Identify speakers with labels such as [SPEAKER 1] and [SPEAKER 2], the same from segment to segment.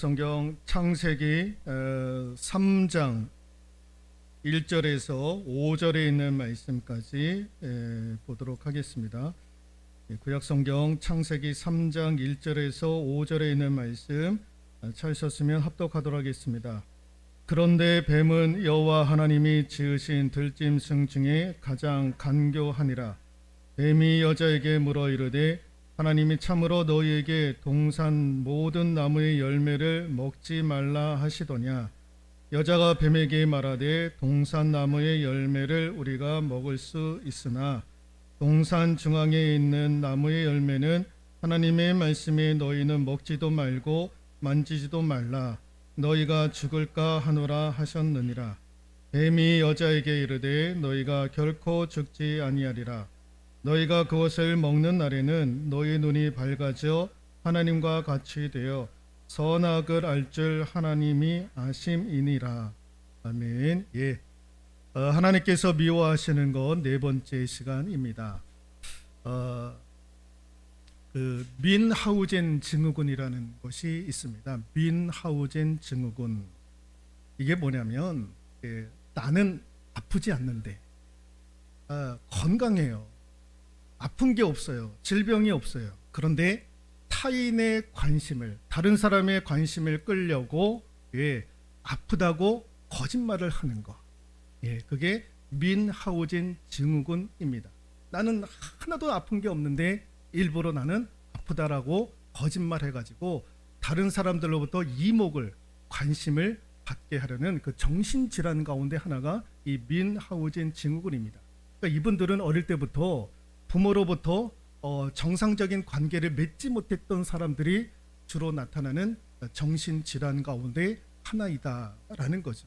[SPEAKER 1] 구약성경 창세기 어, 3장 1절에서 5절에 있는 말씀까지 에, 보도록 하겠습니다. 예, 구약 성경 창세기 3장 1절에서 5절에 있는 말씀 어, 찾으셨으면 합독하도록 하겠습니다. 그런데 뱀은 여호와 하나님이 지으신 들짐승 중에 가장 간교하니라. 뱀이 여자에게 물어 이르되 하나님이 참으로 너희에게 동산 모든 나무의 열매를 먹지 말라 하시더냐? 여자가 뱀에게 말하되 동산 나무의 열매를 우리가 먹을 수 있으나 동산 중앙에 있는 나무의 열매는 하나님의 말씀에 너희는 먹지도 말고 만지지도 말라. 너희가 죽을까 하노라 하셨느니라. 뱀이 여자에게 이르되 너희가 결코 죽지 아니하리라 너희가 그것을 먹는 날에는 너희 눈이 밝아져 하나님과 같이 되어 선악을 알 줄 하나님이 아심이니라. 아멘. 예. 어, 하나님께서 미워하시는 건 네 번째 시간입니다. 어, 그 민하우젠 증후군이라는 것이 있습니다. 민하우젠 증후군. 이게 뭐냐면 예, 나는 아프지 않는데 아, 건강해요. 아픈 게 없어요. 질병이 없어요. 그런데 타인의 관심을 다른 사람의 관심을 끌려고 예, 아프다고 거짓말을 하는 거. 예, 그게 민하우젠 증후군입니다. 나는 하나도 아픈 게 없는데 일부러 나는 아프다라고 거짓말해 가지고 다른 사람들로부터 이목을 관심을 받게 하려는 그 정신 질환 가운데 하나가 이 민하우젠 증후군입니다. 그러니까 이분들은 어릴 때부터 부모로부터 어, 정상적인 관계를 맺지 못했던 사람들이 주로 나타나는 정신 질환 가운데 하나이다라는 거죠.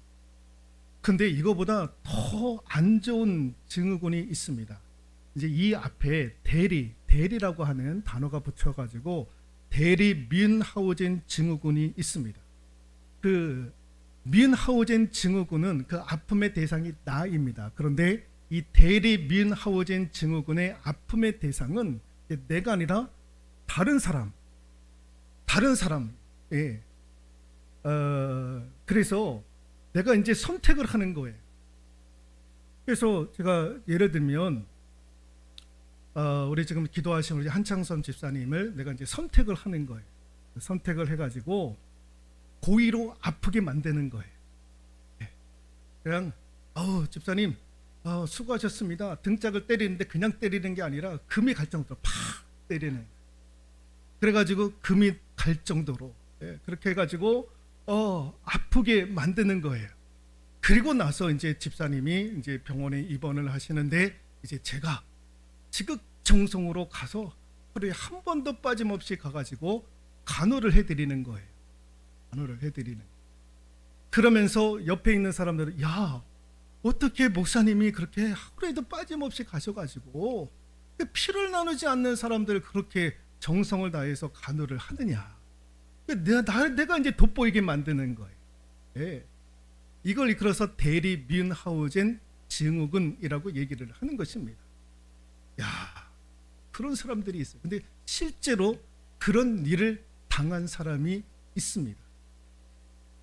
[SPEAKER 1] 근데 이거보다 더 안 좋은 증후군이 있습니다. 이제 이 앞에 대리, 대리라고 하는 단어가 붙여가지고 대리 민하우젠 증후군이 있습니다. 그 민하우젠 증후군은 그 아픔의 대상이 나입니다. 그런데 이 대리 민하우젠 증후군의 아픔의 대상은 내가 아니라 다른 사람, 다른 사람. 예. 어, 그래서 내가 이제 선택을 하는 거예요. 그래서 제가 예를 들면 어, 우리 지금 기도하신 우리 한창선 집사님을 내가 이제 선택을 하는 거예요. 선택을 해가지고 고의로 아프게 만드는 거예요. 예. 그냥 어우 집사님 어, 수고하셨습니다. 등짝을 때리는데 그냥 때리는 게 아니라 금이 갈 정도로 팍 때리는. 그래가지고 금이 갈 정도로 예, 그렇게 해가지고 어, 아프게 만드는 거예요. 그리고 나서 이제 집사님이 이제 병원에 입원을 하시는데 이제 제가 지극정성으로 가서 하루에 한 번도 빠짐없이 가가지고 간호를 해드리는 거예요. 간호를 해드리는. 그러면서 옆에 있는 사람들은 야 어떻게 목사님이 그렇게 하루에도 빠짐없이 가셔가지고 그 피를 나누지 않는 사람들 그렇게 정성을 다해서 간호를 하느냐? 내가 나, 내가 이제 돋보이게 만드는 거예요. 예. 이걸 이끌어서 대리 뮌하우젠 증후군이라고 얘기를 하는 것입니다. 야 그런 사람들이 있어요. 근데 실제로 그런 일을 당한 사람이 있습니다.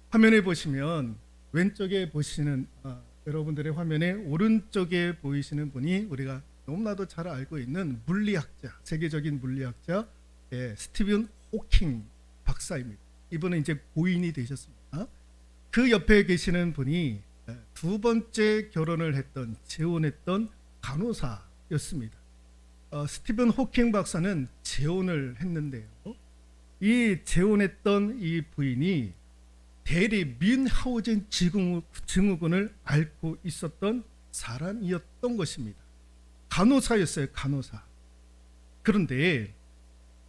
[SPEAKER 1] 화면에 보시면 왼쪽에 보시는 아, 여러분들의 화면에 오른쪽에 보이시는 분이 우리가 너무나도 잘 알고 있는 물리학자, 세계적인 물리학자 예, 스티븐 호킹 박사입니다. 이분은 이제 고인이 되셨습니다. 그 옆에 계시는 분이 예, 두 번째 결혼을 했던 재혼했던 간호사였습니다. 어, 스티븐 호킹 박사는 재혼을 했는데요. 이 재혼했던 이 부인이 대리 민하우젠 증후군을 앓고 있었던 사람이었던 것입니다. 간호사였어요, 간호사. 그런데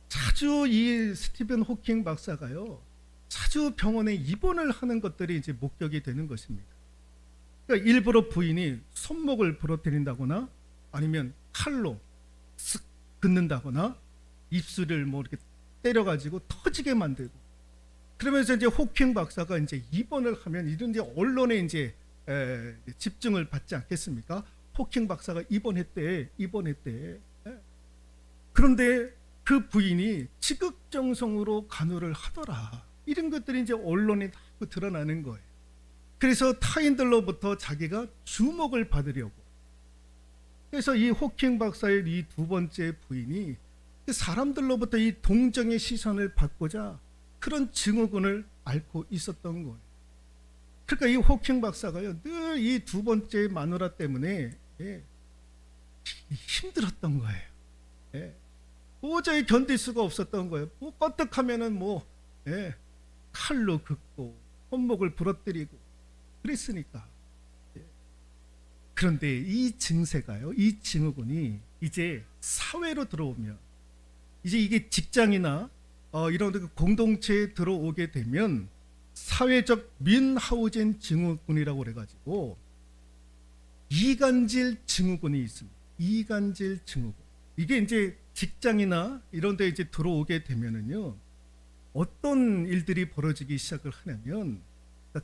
[SPEAKER 1] 자주 이 스티븐 호킹 박사가요, 자주 병원에 입원을 하는 것들이 이제 목격이 되는 것입니다. 그러니까 일부러 부인이 손목을 부러뜨린다거나 아니면 칼로 쓱 긋는다거나 입술을 뭐 이렇게 때려가지고 터지게 만들고 그러면서 이제 호킹 박사가 이제 입원을 하면 이런 이제 언론에 이제 에, 집중을 받지 않겠습니까? 호킹 박사가 입원했대, 입원했대. 에. 그런데 그 부인이 지극정성으로 간호를 하더라. 이런 것들이 이제 언론에 다 드러나는 거예요. 그래서 타인들로부터 자기가 주목을 받으려고. 그래서 이 호킹 박사의 이 두 번째 부인이 그 사람들로부터 이 동정의 시선을 받고자 그런 증후군을 앓고 있었던 거예요. 그러니까 이 호킹 박사가요 늘 이 두 번째 마누라 때문에 예, 힘들었던 거예요. 예. 도저히 견딜 수가 없었던 거예요. 뭐 껐떡하면은 뭐 예, 칼로 긋고 손목을 부러뜨리고 그랬으니까. 예. 그런데 이 증세가요, 이 증후군이 이제 사회로 들어오면 이제 이게 직장이나 어, 이런 그 공동체에 들어오게 되면 사회적 민하우젠 증후군이라고 그래가지고 이간질 증후군이 있습니다. 이간질 증후군. 이게 이제 직장이나 이런 데 이제 들어오게 되면은요. 어떤 일들이 벌어지기 시작을 하냐면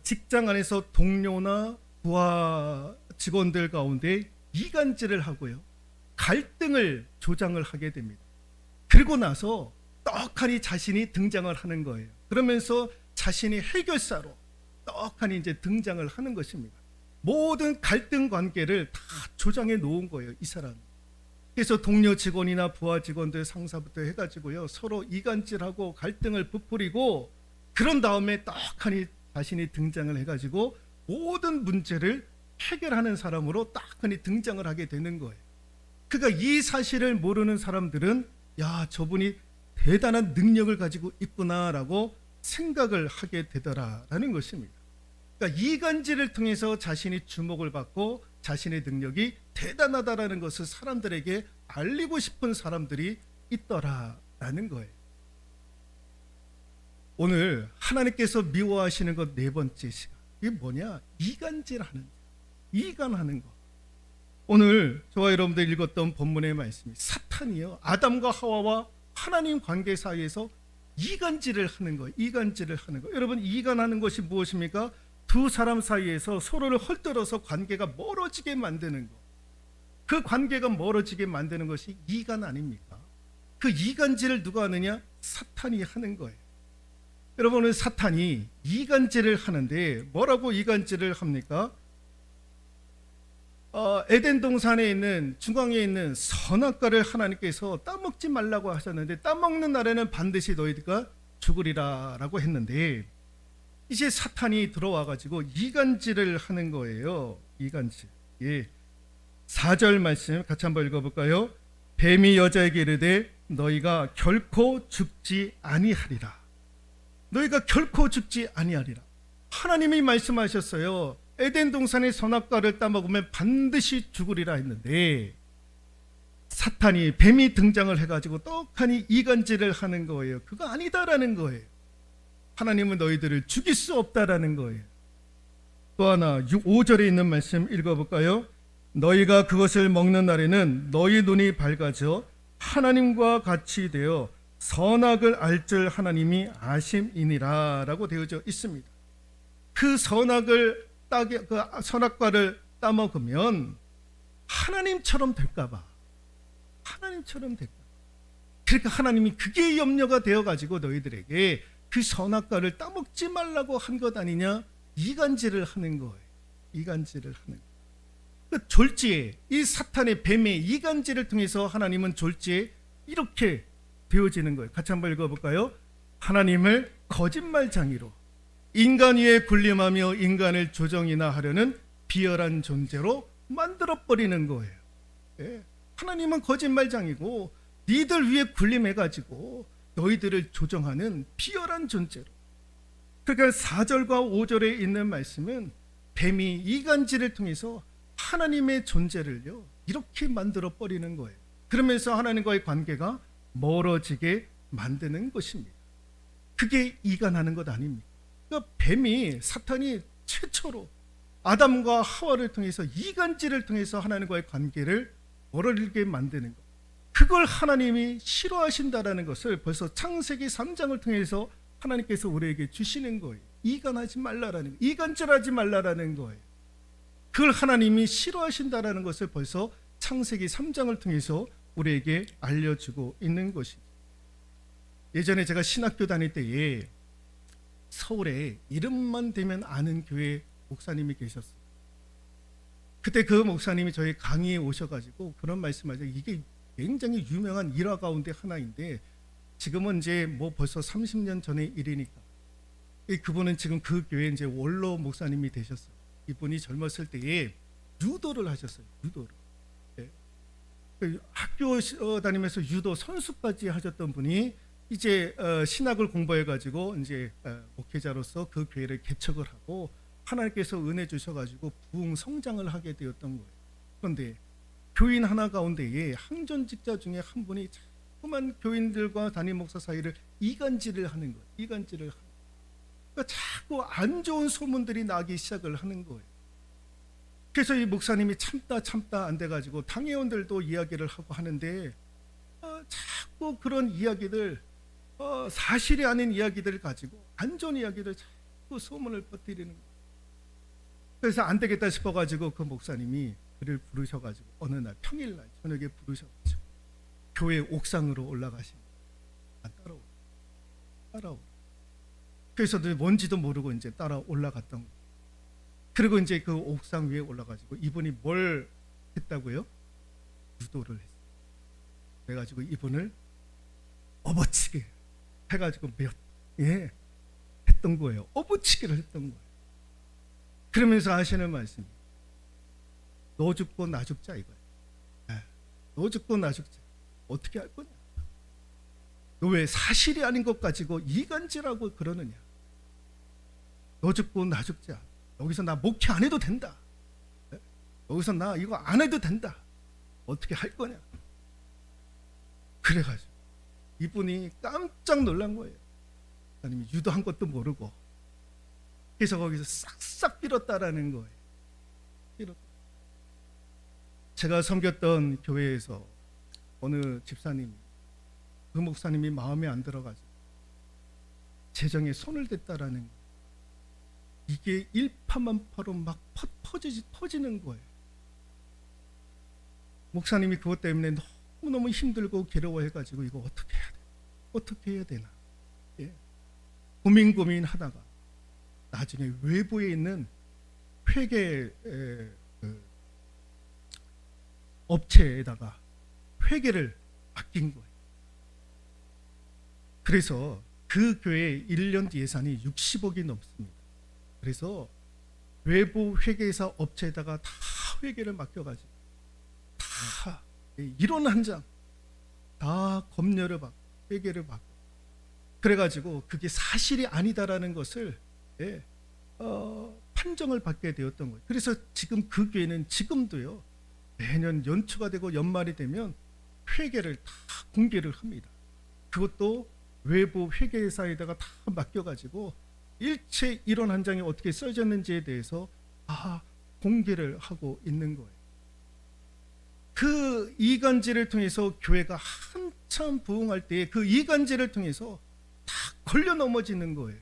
[SPEAKER 1] 직장 안에서 동료나 부하 직원들 가운데 이간질을 하고요. 갈등을 조장을 하게 됩니다. 그리고 나서 떡하니 자신이 등장을 하는 거예요. 그러면서 자신이 해결사로 떡하니 이제 등장을 하는 것입니다. 모든 갈등 관계를 다 조장해 놓은 거예요, 이 사람. 그래서 동료 직원이나 부하 직원들 상사부터 해가지고요 서로 이간질하고 갈등을 부풀이고 그런 다음에 떡하니 자신이 등장을 해가지고 모든 문제를 해결하는 사람으로 딱하니 등장을 하게 되는 거예요. 그러니까 이 사실을 모르는 사람들은 야 저분이 대단한 능력을 가지고 있구나라고 생각을 하게 되더라라는 것입니다. 그러니까 이간질을 통해서 자신이 주목을 받고 자신의 능력이 대단하다라는 것을 사람들에게 알리고 싶은 사람들이 있더라라는 거예요. 오늘 하나님께서 미워하시는 것 네 번째 시간 이게 뭐냐? 이간질하는 거. 이간하는 거. 오늘 저와 여러분들 읽었던 본문의 말씀이 사탄이요 아담과 하와와 하나님 관계 사이에서 이간질을 하는 거, 이간질을 하는 거. 여러분 이간하는 것이 무엇입니까? 두 사람 사이에서 서로를 헐뜯어서 관계가 멀어지게 만드는 거. 그 관계가 멀어지게 만드는 것이 이간 아닙니까? 그 이간질을 누가 하느냐? 사탄이 하는 거예요. 여러분은 사탄이 이간질을 하는데 뭐라고 이간질을 합니까? 어, 에덴 동산에 있는 중앙에 있는 선악과를 하나님께서 따먹지 말라고 하셨는데 따먹는 날에는 반드시 너희가 죽으리라라고 했는데 이제 사탄이 들어와 가지고 이간질을 하는 거예요. 이간질. 예. 4절 말씀 같이 한번 읽어 볼까요? 뱀이 여자에게 이르되 너희가 결코 죽지 아니하리라. 너희가 결코 죽지 아니하리라. 하나님이 말씀하셨어요. 에덴 동산의 선악과를 따먹으면 반드시 죽으리라 했는데 사탄이 뱀이 등장을 해가지고 떡하니 이간질을 하는 거예요. 그거 아니다라는 거예요. 하나님은 너희들을 죽일 수 없다라는 거예요. 또 하나 6, 5절에 있는 말씀 읽어볼까요? 너희가 그것을 먹는 날에는 너희 눈이 밝아져 하나님과 같이 되어 선악을 알 줄 하나님이 아심이니라 라고 되어져 있습니다. 그 선악을 따게 그 선악과를 따먹으면 하나님처럼 될까봐 하나님처럼 될까. 그러니까 하나님이 그게 염려가 되어 가지고 너희들에게 그 선악과를 따먹지 말라고 한 것 아니냐 이간질을 하는 거예요. 이간질을 하는. 그 졸지에 이 사탄의 뱀의 이간질을 통해서 하나님은 졸지에 이렇게 되어지는 거예요. 같이 한번 읽어볼까요? 하나님을 거짓말장이로 인간 위에 군림하며 인간을 조정이나 하려는 비열한 존재로 만들어 버리는 거예요. 예. 하나님은 거짓말장이고 니들 위에 군림해 가지고 너희들을 조정하는 비열한 존재로. 그러니까 4절과 5절에 있는 말씀은 뱀이 이간질을 통해서 하나님의 존재를요 이렇게 만들어 버리는 거예요. 그러면서 하나님과의 관계가 멀어지게 만드는 것입니다. 그게 이간하는 것 아닙니까? 그러니까 뱀이 사탄이 최초로 아담과 하와를 통해서 이간질을 통해서 하나님과의 관계를 멀어지게 만드는 것. 그걸 하나님이 싫어하신다라는 것을 벌써 창세기 3장을 통해서 하나님께서 우리에게 주시는 거예요. 이간하지 말라라는 거. 이간질하지 말라라는 거예요. 그걸 하나님이 싫어하신다라는 것을 벌써 창세기 3장을 통해서 우리에게 알려주고 있는 것입니다. 예전에 제가 신학교 다닐 때에 서울에 이름만 대면 아는 교회 목사님이 계셨어요. 그때 그 목사님이 저희 강의에 오셔가지고 그런 말씀하죠. 이게 굉장히 유명한 일화 가운데 하나인데 지금은 이제 뭐 벌써 30년 전의 일이니까 이 그분은 지금 그 교회 이제 원로 목사님이 되셨어요. 이분이 젊었을 때에 유도를 하셨어요. 유도를. 예. 그 학교 시- 어, 다니면서 유도 선수까지 하셨던 분이 이제 어, 신학을 공부해 가지고 이제 어, 목회자로서 그 교회를 개척을 하고 하나님께서 은혜 주셔 가지고 부흥 성장을 하게 되었던 거예요. 그런데 교인 하나 가운데에 항전직자 중에 한 분이 자꾸만 교인들과 담임 목사 사이를 이간질을 하는 거예요. 이간질을 하는. 그러니까 자꾸 안 좋은 소문들이 나기 시작을 하는 거예요. 그래서 이 목사님이 참다 참다 안 돼가지고 당회원들도 이야기를 하고 하는데 어, 자꾸 그런 이야기들 어, 사실이 아닌 이야기들을 가지고 안 좋은 이야기를 자꾸 소문을 퍼뜨리는 거예요. 그래서 안 되겠다 싶어가지고 그 목사님이 그를 부르셔가지고 어느 날 평일날 저녁에 부르셔가지고 교회 옥상으로 올라가신 안 따라오 따라오 그래서 늘 뭔지도 모르고 이제 따라 올라갔던 거예요. 그리고 이제 그 옥상 위에 올라가지고 이분이 뭘 했다고요? 유도를 했어요. 그래가지고 이분을 업어치게 해가지고 몇, 예, 했던 거예요. 업어치기를 했던 거예요. 그러면서 하시는 말씀이 너 죽고 나 죽자 이거예요. 예, 너 죽고 나 죽자. 어떻게 할 거냐? 너 왜 사실이 아닌 것 가지고 이간질하고 그러느냐? 너 죽고 나 죽자. 여기서 나 목회 안 해도 된다. 예? 여기서 나 이거 안 해도 된다. 어떻게 할 거냐? 그래가지고 이분이 깜짝 놀란 거예요. 아니면 유도한 것도 모르고 그래서 거기서 싹싹 빌었다라는 거예요. 빌었다. 제가 섬겼던 교회에서 어느 집사님, 그 목사님이 마음에 안 들어가지고 재정에 손을 댔다라는 거예요. 이게 일파만파로 막 퍼, 퍼지, 퍼지는 거예요. 목사님이 그것 때문에 너무너무 힘들고 괴로워해가지고 이거 어떻게? 어떻게 해야 되나? 예. 고민 고민 하다가 나중에 외부에 있는 회계 에, 그 업체에다가 회계를 맡긴 거예요. 그래서 그 교회 1년 예산이 60억이 넘습니다. 그래서 외부 회계사 업체에다가 다 회계를 맡겨가지고 다 이론 한 장 다 검열을 받고 회계를 받고 그래가지고 그게 사실이 아니다라는 것을 예, 어, 판정을 받게 되었던 거예요. 그래서 지금 그 교회는 지금도요 매년 연초가 되고 연말이 되면 회계를 다 공개를 합니다. 그것도 외부 회계사에다가 다 맡겨가지고 일체 이론 한 장이 어떻게 써졌는지에 대해서 다 공개를 하고 있는 거예요. 그 이간질을 통해서 교회가 한참 부흥할 때그 이간질을 통해서 다 걸려 넘어지는 거예요.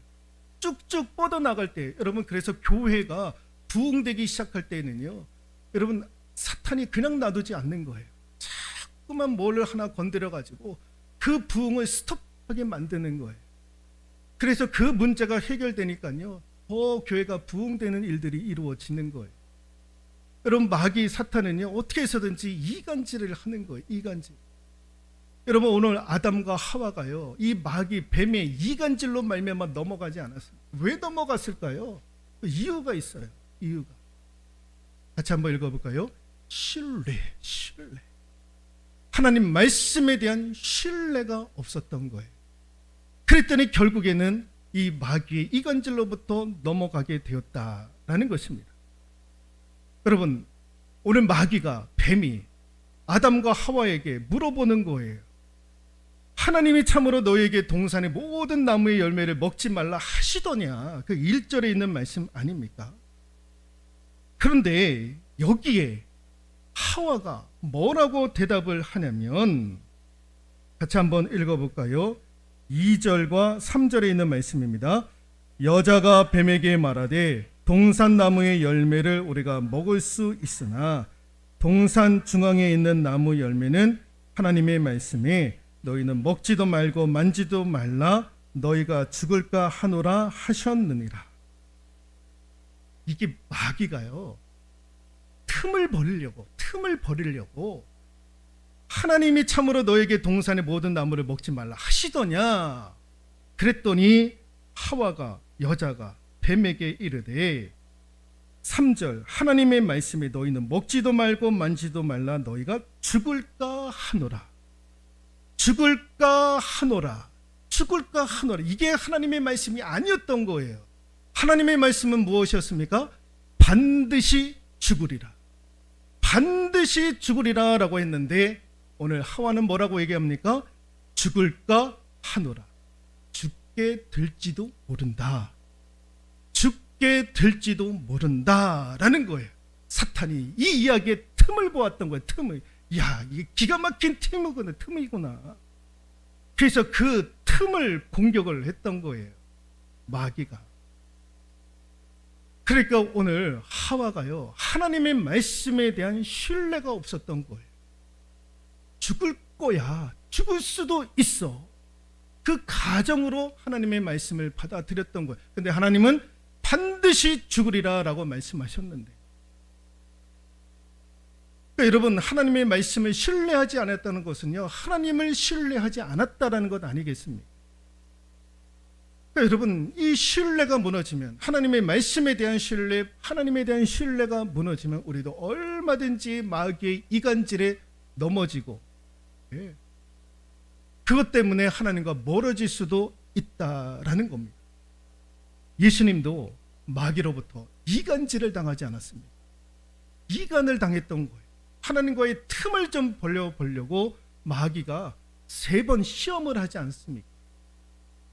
[SPEAKER 1] 쭉쭉 뻗어 나갈 때 여러분 그래서 교회가 부흥되기 시작할 때는요 여러분 사탄이 그냥 놔두지 않는 거예요. 자꾸만 뭘 하나 건드려 가지고 그 부흥을 스톱하게 만드는 거예요. 그래서 그 문제가 해결되니까요 더 교회가 부흥되는 일들이 이루어지는 거예요. 여러분 마귀 사탄은요 어떻게 해서든지 이간질을 하는 거예요. 이간질. 여러분 오늘 아담과 하와가요 이 마귀 뱀의 이간질로 말미암아 넘어가지 않았습니다. 왜 넘어갔을까요? 그 이유가 있어요. 이유가. 같이 한번 읽어볼까요? 신뢰, 신뢰. 하나님 말씀에 대한 신뢰가 없었던 거예요. 그랬더니 결국에는 이 마귀의 이간질로부터 넘어가게 되었다라는 것입니다. 여러분, 오늘 마귀가 뱀이 아담과 하와에게 물어보는 거예요. 하나님이 참으로 너에게 동산의 모든 나무의 열매를 먹지 말라 하시더냐. 그 1절에 있는 말씀 아닙니까? 그런데 여기에 하와가 뭐라고 대답을 하냐면 같이 한번 읽어볼까요? 2절과 3절에 있는 말씀입니다. 여자가 뱀에게 말하되 동산 나무의 열매를 우리가 먹을 수 있으나 동산 중앙에 있는 나무 열매는 하나님의 말씀에 너희는 먹지도 말고 만지도 말라 너희가 죽을까 하노라 하셨느니라. 이게 마귀가요. 틈을 버리려고 틈을 버리려고 하나님이 참으로 너에게 동산의 모든 나무를 먹지 말라 하시더냐 그랬더니 하와가 여자가 뱀에게 이르되 3절 하나님의 말씀에 너희는 먹지도 말고 만지도 말라 너희가 죽을까 하노라 죽을까 하노라 죽을까 하노라 이게 하나님의 말씀이 아니었던 거예요 하나님의 말씀은 무엇이었습니까? 반드시 죽으리라 반드시 죽으리라 라고 했는데 오늘 하와는 뭐라고 얘기합니까? 죽을까 하노라. 죽게 될지도 모른다. 죽게 될지도 모른다라는 거예요. 사탄이 이 이야기의 틈을 보았던 거예요. 틈을. 야, 이게 기가 막힌 틈이구나. 틈이구나. 그래서 그 틈을 공격을 했던 거예요. 마귀가. 그러니까 오늘 하와가요. 하나님의 말씀에 대한 신뢰가 없었던 거예요. 죽을 거야. 죽을 수도 있어. 그 가정으로 하나님의 말씀을 받아들였던 거예요. 근데 하나님은 반드시 죽으리라 라고 말씀하셨는데. 그러니까 여러분 하나님의 말씀을 신뢰하지 않았다는 것은요. 하나님을 신뢰하지 않았다라는 것 아니겠습니까? 그러니까 여러분 이 신뢰가 무너지면 하나님의 말씀에 대한 신뢰, 하나님에 대한 신뢰가 무너지면 우리도 얼마든지 마귀의 이간질에 넘어지고 예. 그것 때문에 하나님과 멀어질 수도 있다라는 겁니다. 예수님도 마귀로부터 이간질을 당하지 않았습니다. 이간을 당했던 거예요. 하나님과의 틈을 좀 벌려 보려고 마귀가 세 번 시험을 하지 않습니까?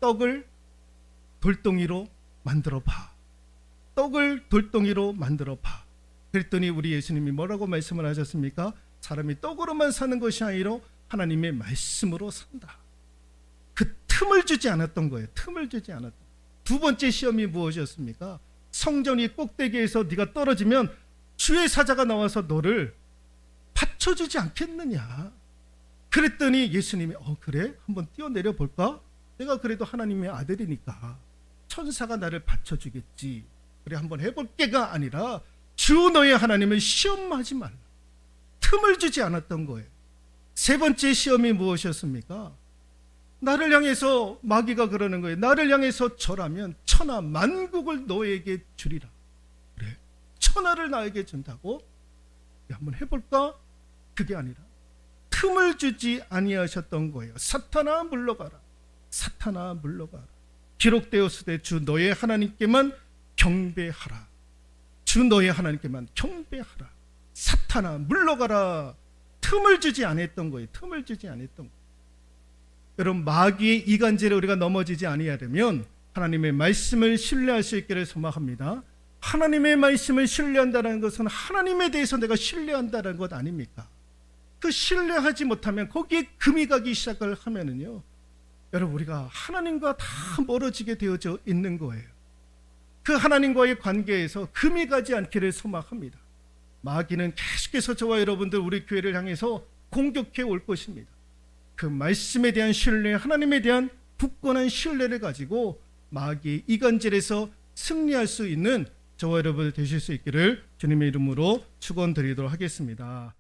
[SPEAKER 1] 떡을 돌덩이로 만들어 봐. 떡을 돌덩이로 만들어 봐. 그랬더니 우리 예수님이 뭐라고 말씀을 하셨습니까? 사람이 떡으로만 사는 것이 아니라 하나님의 말씀으로 산다. 그 틈을 주지 않았던 거예요. 틈을 주지 않았다. 두 번째 시험이 무엇이었습니까? 성전이 꼭대기에서 네가 떨어지면 주의 사자가 나와서 너를 받쳐주지 않겠느냐. 그랬더니 예수님이 어 그래 한번 뛰어내려 볼까? 내가 그래도 하나님의 아들이니까 천사가 나를 받쳐주겠지. 그래 한번 해볼게가 아니라 주 너의 하나님을 시험하지 말라. 틈을 주지 않았던 거예요. 세 번째 시험이 무엇이었습니까? 나를 향해서 마귀가 그러는 거예요. 나를 향해서 절하면 천하 만국을 너에게 주리라. 그래? 천하를 나에게 준다고? 한번 해볼까? 그게 아니라 틈을 주지 아니하셨던 거예요. 사탄아 물러가라. 사탄아 물러가라. 기록되었으되 주 너의 하나님께만 경배하라. 주 너의 하나님께만 경배하라. 사탄아 물러가라. 틈을 주지 않았던 거예요. 틈을 주지 않았던 거예요. 여러분 마귀의 이간질에 우리가 넘어지지 아니하려면 하나님의 말씀을 신뢰할 수 있기를 소망합니다. 하나님의 말씀을 신뢰한다는 것은 하나님에 대해서 내가 신뢰한다는 것 아닙니까? 그 신뢰하지 못하면 거기에 금이 가기 시작을 하면은요. 여러분 우리가 하나님과 다 멀어지게 되어져 있는 거예요. 그 하나님과의 관계에서 금이 가지 않기를 소망합니다. 마귀는 계속해서 저와 여러분들 우리 교회를 향해서 공격해 올 것입니다. 그 말씀에 대한 신뢰, 하나님에 대한 굳건한 신뢰를 가지고 마귀의 이간질에서 승리할 수 있는 저와 여러분 되실 수 있기를 주님의 이름으로 축원드리도록 하겠습니다.